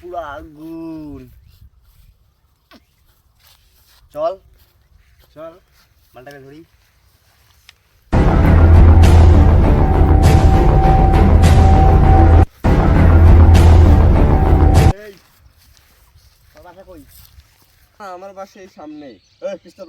পুরো আগুন। চল চল মালটাকে ধরি? আমার বাসা এই সামনেই এই, পিস্তল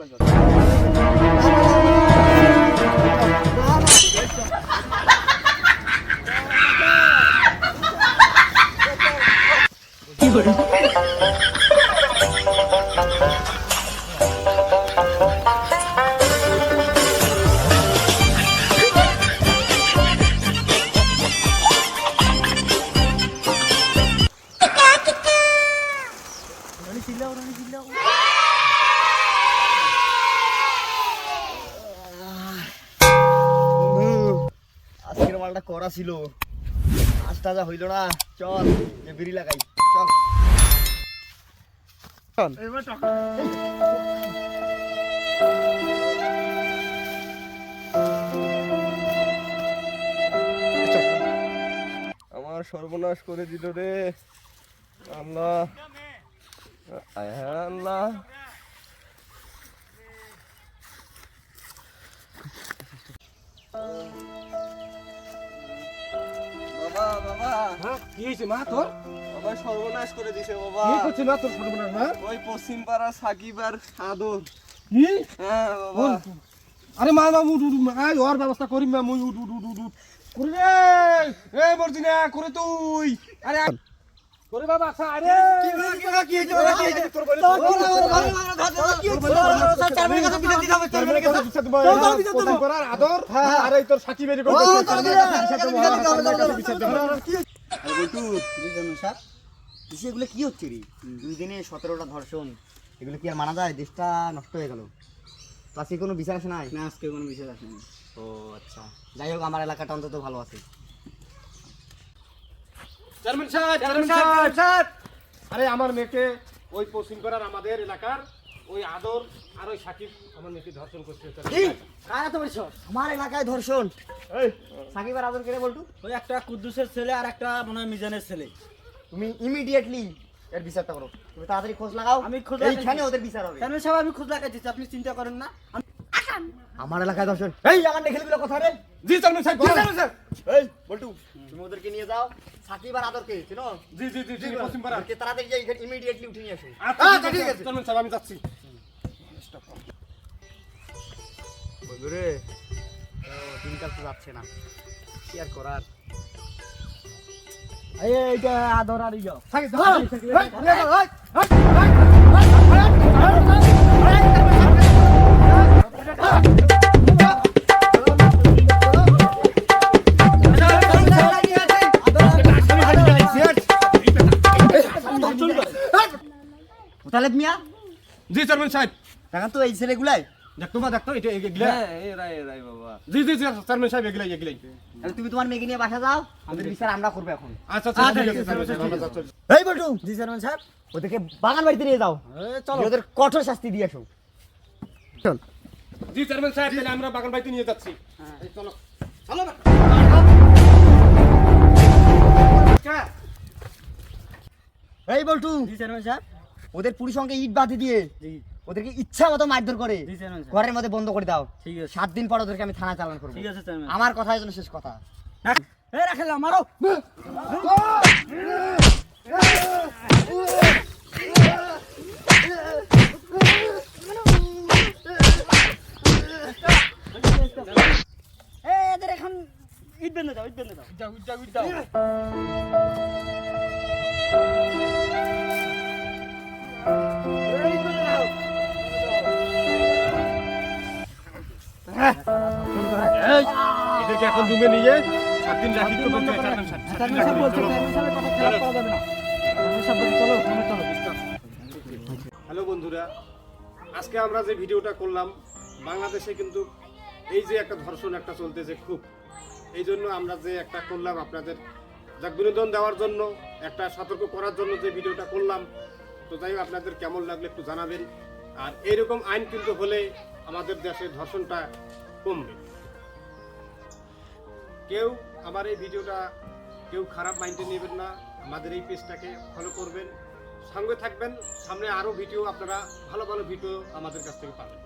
মালটা করা ছিল। যা হইল না, চল, যে বিড়ি লাগাই, চল। আমার সর্বনাশ করে দিল রে। আল্লাহ আল্লাহ। হ্যাঁ কি হয়েছে মা তোর আমার সর্বনাশ করে দিছে বাবা কি করছে না তোর সর্বনাশ মা ওই পশ্চিম পাড়া সাকিব আর সাদর কি হ্যাঁ বাবা বল আরে মা মা উঠ উঠ আয় ওর ব্যবস্থা করি মা মুই উঠ উঠ উঠ করে রে এ বর্জিনা করে তুই আরে করে বাবা আচ্ছা আরে কি কি কি কি কি তোর বলে আদর আর এই তোর সাথী বেরি করে আরে বল্টু স্যার? দেশে এগুলো কি হচ্ছে রে? দুই দিনে সতেরোটা ধর্ষণ এগুলো কি আর মানা যায়? দেশটা নষ্ট হয়ে গেল। তো আজকে কোনো বিচার আসে নাই? না আজকে কোনো বিষয় আসেনি ও আচ্ছা। যাই হোক আমার এলাকাটা অন্তত ভালো আছে। চেয়ারম্যান সাহেব চেয়ারম্যান সাহেব! আরে আমার মেয়েকে ওই পশ্চিম পাড়ার আমাদের এলাকার ওই আদর আর ওই সাকিব আমার মেয়েকে ধর্ষণ করছে। কি? কারা তো বলছো আমার এলাকায় ধর্ষণ। এই। সাকিব আর আদর কেড়ে বলটু? ওই একটা কুদ্দুসের ছেলে আর একটা মনে হয় মিজানের ছেলে। তুমি ইমিডিয়েটলি এর বিচারটা করো। তুমি তাড়াতাড়ি খোঁজ লাগাও। আমি খোঁজ এইখানে ওদের বিচার হবে। কেন সাহেব আমি খোঁজ লাগাইছি আপনি চিন্তা করেন না। আমি- আমার এলাকায় ধর্ষণ। এই আমার দেখে কথা রে। জি সাহেব বলেন। এই বল্টু। তুমি ওদেরকে নিয়ে যাও। সাকিব আর আদরকে চিনো জি জি জি জি পশ্চিম পাড়া যাই ইমিডিয়েটলি উঠে নিয়ে আসো আচ্ছা ঠিক আছে আমি যাচ্ছি বন্ধুরে দিনকাল তো যাচ্ছে না কি আর করার এইটা আদর আর ইয়া তাহলে মিয়া? জি চেয়ারম্যান সাহেব। দেখেন তো এই ছেলেগুলাই? দেখতো বা দেখতো এটা এগুলা। হ্যাঁ এরাই এরাই বাবা। জি জি চেয়ারম্যান সাহেব এগুলাই এগুলাই। তাহলে তুমি তোমার মেয়েকে নিয়ে বাসা যাও আমাদের বিচার আমরা করব এখন। আচ্ছা আচ্ছা ঠিক আছে চেয়ারম্যান সাহেব এই বল্টু জি চেয়ারম্যান সাহেব ওদেরকে বাগান বাড়িতে নিয়ে যাও। চলো। ওদের কঠোর শাস্তি দিয়ে আসো। চল। জি চেয়ারম্যান সাহেব তাহলে আমরা বাগান বাড়িতে নিয়ে যাচ্ছি। এই চলো। এই বল্টু। জি চেয়ারম্যান সাহেব। ওদের পুরুষ সঙ্গে ইট বাঁধি দিয়ে ওদেরকে ইচ্ছা মতো মারধর করে ঘরের মধ্যে বন্ধ করে দাও। ঠিক আছে। সাত দিন পর ওদেরকে আমি থানা চালান করব। ঠিক আছে আমার কথা যেন শেষ কথা। রাখলাম মারো। এদের এখন ইট বেঁধে দাও ইট বেঁধে দাও। যাও যাও যাও এখন রুমে নিয়ে সাত দিন রাখি তো বলতে চেয়ারম্যান সাহেব সাহেব বলছে চেয়ারম্যান কথা খারাপ করা যাবে না চেয়ারম্যান সাহেব বলছে চলো চলো হ্যালো বন্ধুরা আজকে আমরা যে ভিডিওটা করলাম বাংলাদেশে কিন্তু এই যে একটা ধর্ষণ একটা চলতেছে খুব। এই জন্য আমরা যে একটা করলাম আপনাদের যাক বিনোদন দেওয়ার জন্য একটা সতর্ক করার জন্য যে ভিডিওটা করলাম তো যাই আপনাদের কেমন লাগল একটু জানাবেন। আর এইরকম আইন কিন্তু হলে আমাদের দেশে ধর্ষণটা কমবে। কেউ আমার এই ভিডিওটা কেউ খারাপ মাইন্ডে নেবেন না, আমাদের এই পেজটাকে ফলো করবেন, সঙ্গে থাকবেন, সামনে আরও ভিডিও আপনারা, ভালো ভালো ভিডিও আমাদের কাছ থেকে পাবেন।